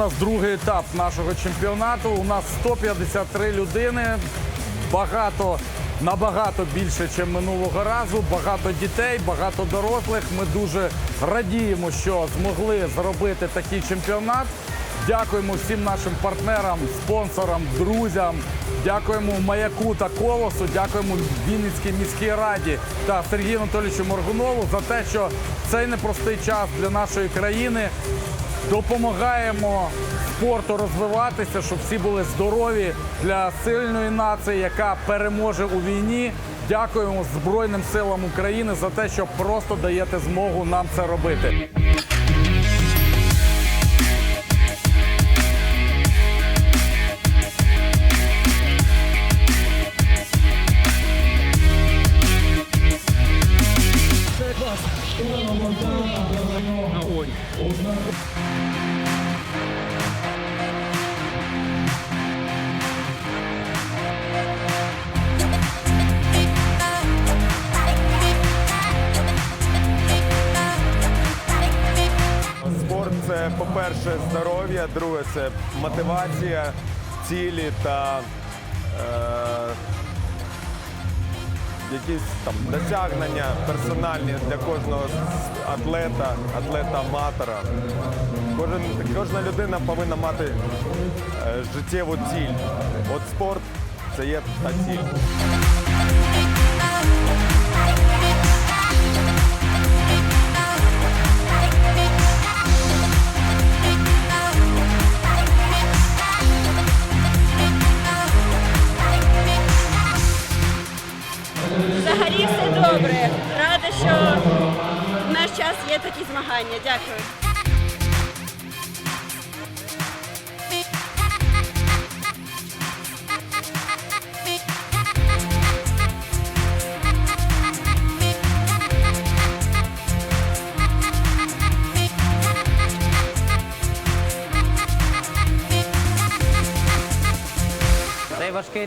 нас другий етап нашого чемпіонату. У нас 153 людини. Багато, набагато більше, ніж минулого разу. Багато дітей, багато дорослих. Ми дуже радіємо, що змогли зробити такий чемпіонат. Дякуємо всім нашим партнерам, спонсорам, друзям. Дякуємо маяку та колосу. Дякуємо Вінницькій міській раді та Сергію Анатолійовичу Моргунову за те, що цей непростий час для нашої країни допомагаємо спорту розвиватися, щоб всі були здорові для сильної нації, яка переможе у війні. Дякуємо Збройним силам України за те, що просто даєте змогу нам це робити. Це, по-перше, здоров'я, друге це мотивація, цілі та е, якісь там досягнення персональні для кожного атлета, атлета-аматора. Кожен, кожна людина повинна мати е, життєву ціль. От спорт це є та ціль.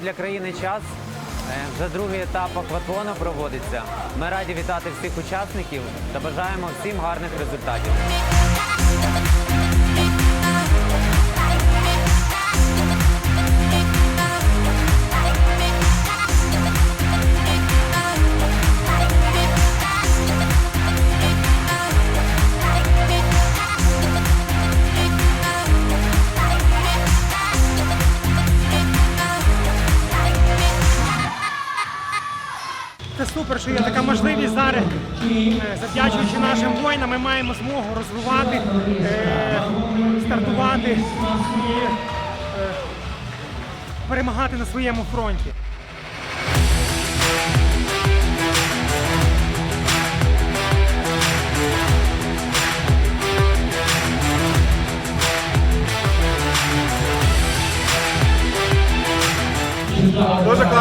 Для країни час. е, Вже другий етап акватлону проводиться. Ми раді вітати всіх учасників та бажаємо всім гарних результатів. Супер, що є така можливість зараз, е, завдячуючи нашим воїнам, ми маємо змогу розвивати, е, стартувати і е, перемагати на своєму фронті.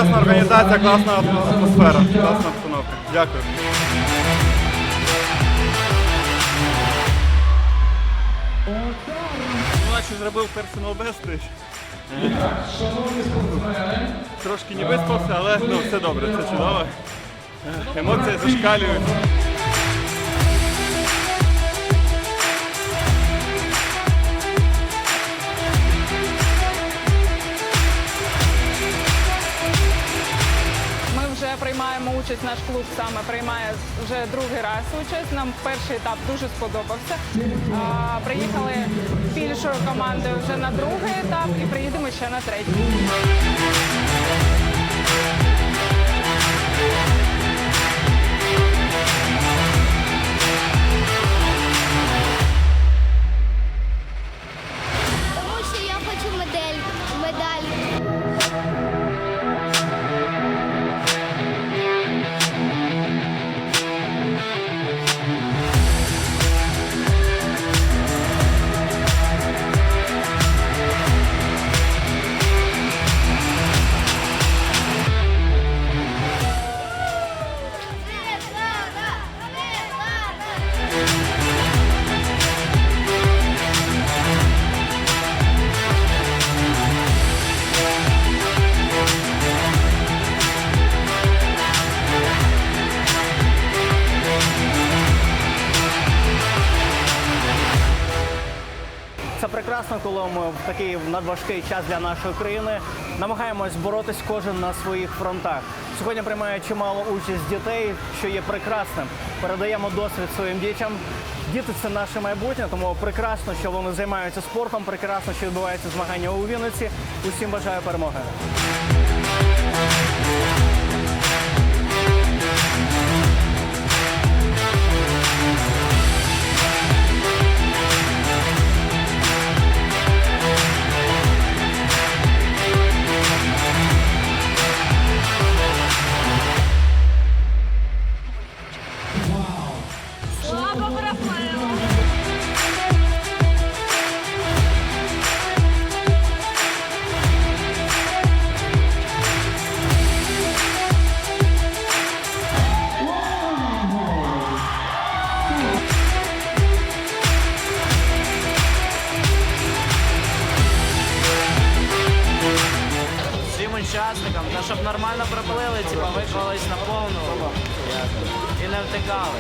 Класна організація, класна атмосфера, класна обстановка. Дякую. Наче зробив персонал бестрич. Трошки не виспався, але ну, все добре, це чудово. Емоції зашкалюють. Участь, наш клуб саме приймає вже другий раз участь. Нам перший етап дуже сподобався. А, приїхали більшою командою вже на другий етап і приїдемо ще на третій. Прекрасно, коли ми в такий надважкий час для нашої країни намагаємось боротись кожен на своїх фронтах. Сьогодні приймає чимало участь дітей, що є прекрасним. Передаємо досвід своїм дітям. Діти це наше майбутнє, тому прекрасно, що вони займаються спортом. Прекрасно, що відбуваються змагання у Вінниці. Усім бажаю перемоги. Учасникам, та щоб нормально пропалили, типа виклались на повну і не втикали.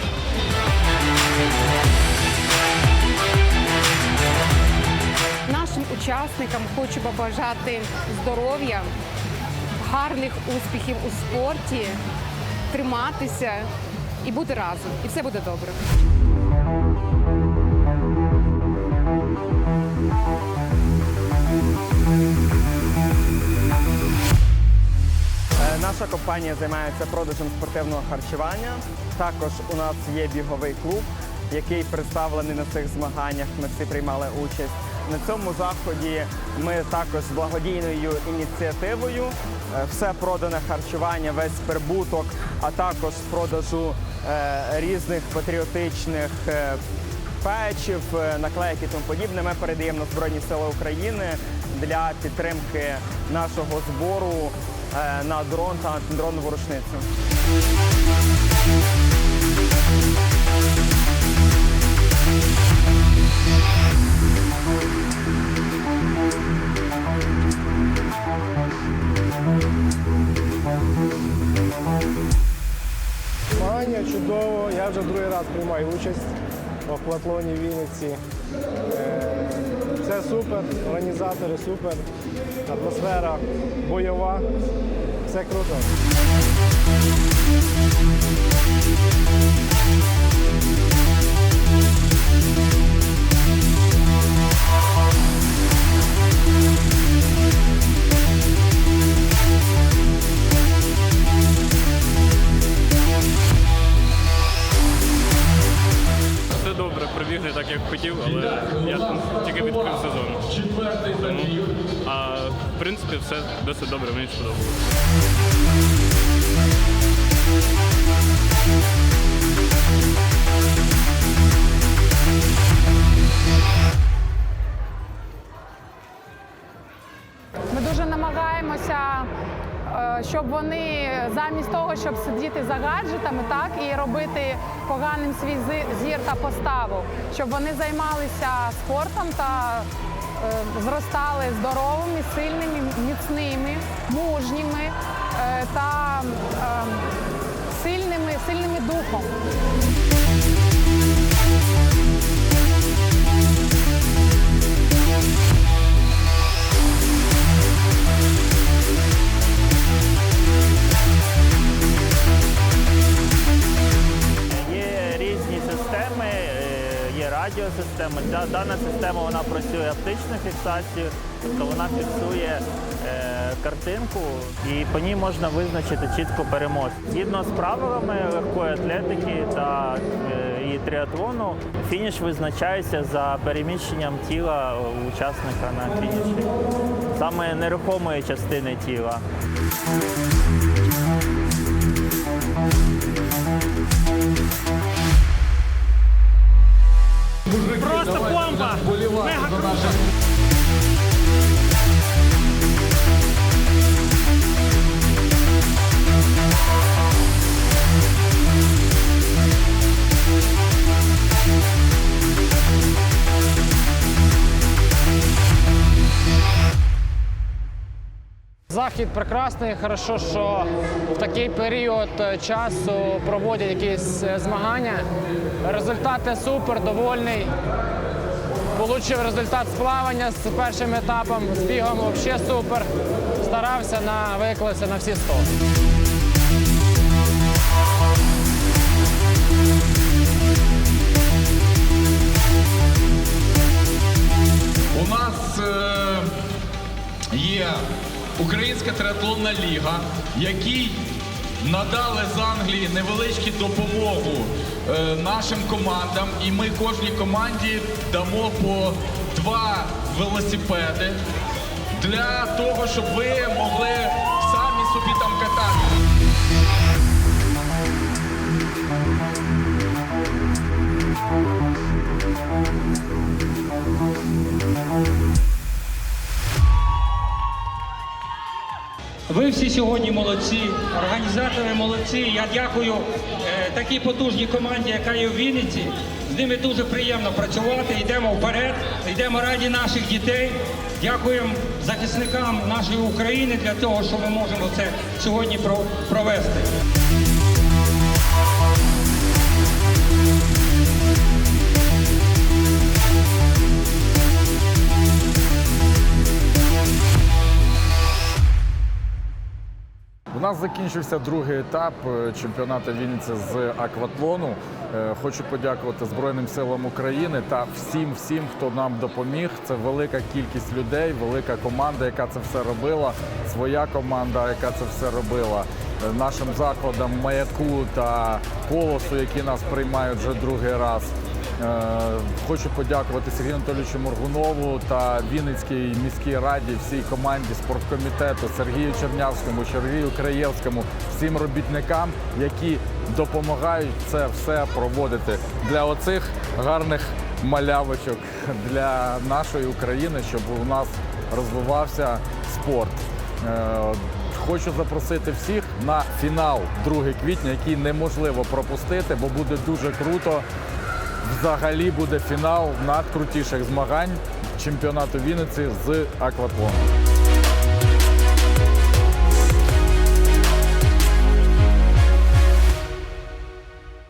Нашим учасникам хочу побажати здоров'я, гарних успіхів у спорті, триматися і бути разом. І все буде добре. Е, Наша компанія займається продажем спортивного харчування. Також у нас є біговий клуб, який представлений на цих змаганнях. Ми всі приймали участь. На цьому заході ми також з благодійною ініціативою е, все продане харчування, весь прибуток, а також продажу е, різних патріотичних е, печів, наклейки і тому подібне. Ми передаємо на Збройні Сили України для підтримки нашого збору на дрон та антидронову рушницю. Змагання чудово. Я вже другий раз приймаю участь в акватлоні в Вінниці. Е, Це супер, організатори супер, атмосфера бойова. Все круто. Все добре, пробіг так, як хотів, але я тільки відкрив сезон. Тому, а в принципі все досить добре, мені сподобалося. Ми дуже намагаємося, е, щоб вони замість того, щоб сидіти за гаджетами, так і робити поганим свій зір та поставу, щоб вони займалися спортом та зростали здоровими, сильними, міцними, мужніми е, та е, сильними, сильними духом. Радіосистема. Ця дана система вона працює оптичну фіксацію, тобто вона фіксує е, картинку і по ній можна визначити чітко переможця. Згідно з правилами легкої атлетики та е, і триатлону, фініш визначається за переміщенням тіла учасника на фініші, саме нерухомої частини тіла. Просто бомба! Мега круто! Захід прекрасний. Хорошо, що в такий період е, часу проводять якісь е, змагання. Результати супер, довольний. Получив результат з плавання з першим етапом, з бігом взагалі супер. Старався на виклався на всі 100. У нас е, є Українська триатлонна ліга, якій надали з Англії невеличку допомогу е, нашим командам, і ми кожній команді дамо по два велосипеди для того, щоб ви могли Ви всі сьогодні молодці, організатори молодці. Я дякую е, такій потужній команді, яка є в Вінниці. З ними дуже приємно працювати. Йдемо вперед, йдемо раді наших дітей. Дякуємо захисникам нашої України для того, що ми можемо це сьогодні про- провести. Нас закінчився другий етап е, чемпіонату Вінниці з акватлону. Е, Хочу подякувати Збройним силам України та всім, всім, хто нам допоміг. Це велика кількість людей, велика команда, яка це все робила. Своя команда, яка це все робила. Е, Нашим закладам маяку та колосу, які нас приймають вже другий раз. Е, Хочу подякувати Сергію Анатолійовичу Моргунову та Вінницькій міській раді, всій команді спорткомітету, Сергію Чернявському, Сергію Краєвському, всім робітникам, які допомагають це все проводити для оцих гарних малявочок для нашої України, щоб у нас розвивався спорт. Е, Хочу запросити всіх на фінал 2 квітня, який неможливо пропустити, бо буде дуже круто. Взагалі буде фінал надкрутіших змагань чемпіонату Вінниці з акватлону.